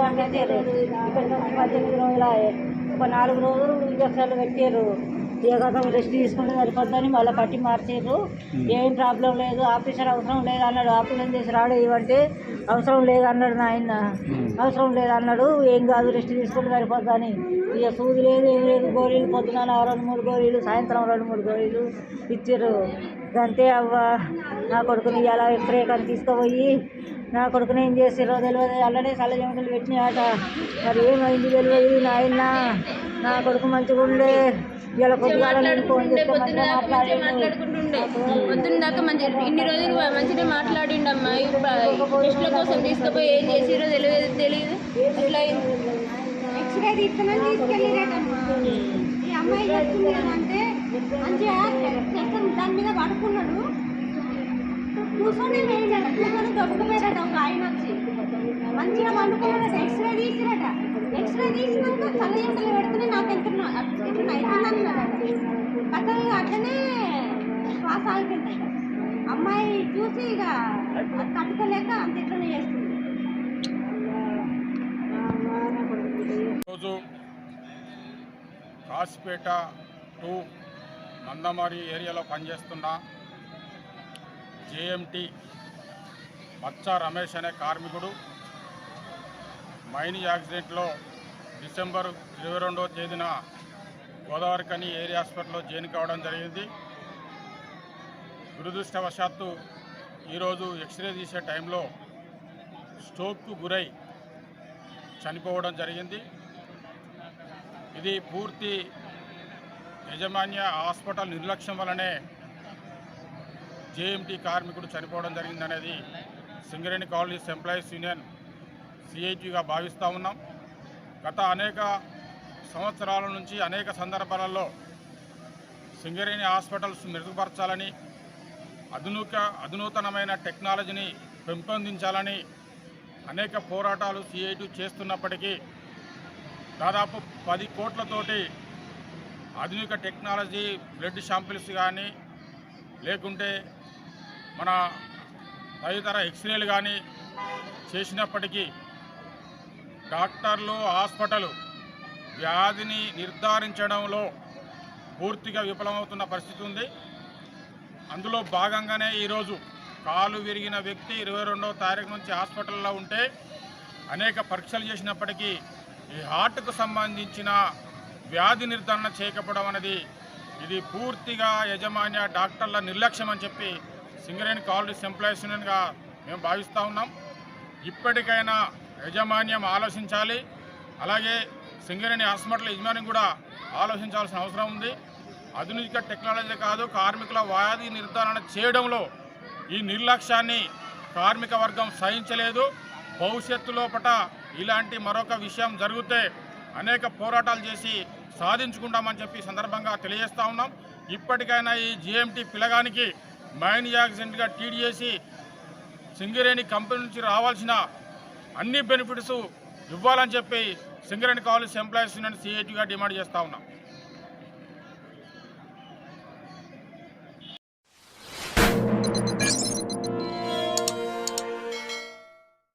పంపించారు ఇక్కడికి పద్దెనిమిది రోజులు. ఒక నాలుగు రోజులు ఇంజక్షన్లు పెట్టారు ఇక గతం రెస్ట్ తీసుకుంటే సరిపోద్దని మళ్ళీ పట్టి మార్చారు ఏం ప్రాబ్లం లేదు ఆపరేషన్ అవసరం లేదు అన్నాడు. ఆపరేషన్ చేసి రాడు ఇవ్వంటే అవసరం లేదు అన్నాడు నాయన. అవసరం లేదు అన్నాడు. ఏం కాదు రెస్ట్ తీసుకుంటే సరిపోద్దని. ఇక సూది లేదు ఏం లేదు. గోళీలు పొద్దున రెండు మూడు గోళీలు సాయంత్రం రెండు మూడు గోళీలు ఇచ్చారు. అంతే అవ్వ. నా కొడుకుని ఇలా ఎక్స్రే కానీ తీసుకుపోయి. నా కొడుకుని ఏం చేసిరో తెలియదు అలానే చల్ల చెమటలు పెట్టినాయట. మరి ఏమైంది తెలియదు నాయన? నా కొడుకు మంచిగా ఉండే. ఇలా పొద్దుగాల నేను ఫోన్ చేస్తే మంచిగా మాట్లాడిండు. మాట్లాడుకుంటుండే. పొద్దున్న దాకా మంచి ఇన్ని రోజులు మంచిగా మాట్లాడిండమ్మా. ఇప్పుడు టెస్ట్ల కోసం తీసుకుపోయి ఏం చేసిరో తెలియదు తెలియదు అట్లా అయింది. ఎక్స్రే తీస్తామని తీసుకెళ్ళిరేటమ్మా ఈ అమ్మాయి చెప్తుంది మంచిగా పడుకున్నాడు కూర్చొని వేయలేట కూర్చొని దొబ్బకపోయారట ఒక ఆయన వచ్చి. మంచిగా పండుకున్నాడట ఎక్స్రే తీసిరట. ఎక్స్రే తీసినాక చల్ల ఎంతలు పెడితేనే నాకు ఎంత ఎట్లా అవుతుందన్నాడట కథలు అట్లనే శ్వాస ఆగిపోయిందట. అమ్మాయి చూసి ఇక తట్టుకోలేక అంత ఇట్లనే చేస్తుంది. రోజు కాసిపేట టూ నందమారి ఏరియాలో పనిచేస్తున్న జేఎంటి మచ్చ రమేష్ అనే కార్మికుడు మైనింగ్ యాక్సిడెంట్లో డిసెంబర్ ఇరవై రెండవ తేదీన గోదావరికని ఏరియా హాస్పిటల్లో జైన్ కావడం జరిగింది. దురదృష్టవశాత్తు ఈరోజు ఎక్స్రే తీసే టైంలో స్ట్రోక్కు గురై చనిపోవడం జరిగింది. ఇది పూర్తి యాజమాన్య హాస్పిటల్ నిర్లక్ష్యం వలనే జేఎంటీ కార్మికుడు చనిపోవడం జరిగిందనేది సింగరేణి కాలనీస్ ఎంప్లాయీస్ యూనియన్ సిఐటీగా భావిస్తూ ఉన్నాం. గత అనేక సంవత్సరాల నుంచి అనేక సందర్భాలలో సింగరేణి హాస్పిటల్స్ మెరుగుపరచాలని అధునిక అధునూతనమైన టెక్నాలజీని పెంపొందించాలని అనేక పోరాటాలు సిఐటి చేస్తున్నప్పటికీ దాదాపు పది కోట్లతోటి ఆధునిక టెక్నాలజీ బ్లడ్ శాంపిల్స్ కానీ లేకుంటే మన తదితర ఎక్స్రేలు కానీ చేసినప్పటికీ డాక్టర్లు హాస్పిటల్ వ్యాధిని నిర్ధారించడంలో పూర్తిగా విఫలమవుతున్న పరిస్థితి ఉంది. అందులో భాగంగానే ఈరోజు కాలు విరిగిన వ్యక్తి ఇరవై రెండవ తారీఖు నుంచి హాస్పిటల్లో ఉంటే అనేక పరీక్షలు చేసినప్పటికీ ఈ హార్ట్కు సంబంధించిన వ్యాధి నిర్ధారణ చేయకపోవడం అనేది ఇది పూర్తిగా యజమాన్య డాక్టర్ల నిర్లక్ష్యం అని చెప్పి సింగరేణి కాలనీస్ ఎంప్లాయీస్ యూనియన్గా మేము భావిస్తూ ఉన్నాం. ఇప్పటికైనా యజమాన్యం ఆలోచించాలి. అలాగే సింగరేణి హాస్పిటల్ యజమాని కూడా ఆలోచించాల్సిన అవసరం ఉంది. ఆధునిక టెక్నాలజీ కాదు కార్మికుల వ్యాధి నిర్ధారణ చేయడంలో ఈ నిర్లక్ష్యాన్ని కార్మిక వర్గం సహించలేదు. భవిష్యత్తు లోపట ఇలాంటి మరొక విషయం జరిగితే అనేక పోరాటాలు చేసి సాధించుకుంటామని చెప్పి సందర్భంగా తెలియజేస్తా ఉన్నాం. ఇప్పటికైనా ఈ జిఎంటీ పిలగానికి మైన్ యాక్సిడెంట్గా టీడీఏసి సింగరేణి కంపెనీ నుంచి రావాల్సిన అన్ని బెనిఫిట్స్ ఇవ్వాలని చెప్పి సింగరేణి కాలేజ్ ఎంప్లాయీస్ యూనియన్ సిఐటిగా డిమాండ్ చేస్తా ఉన్నాం.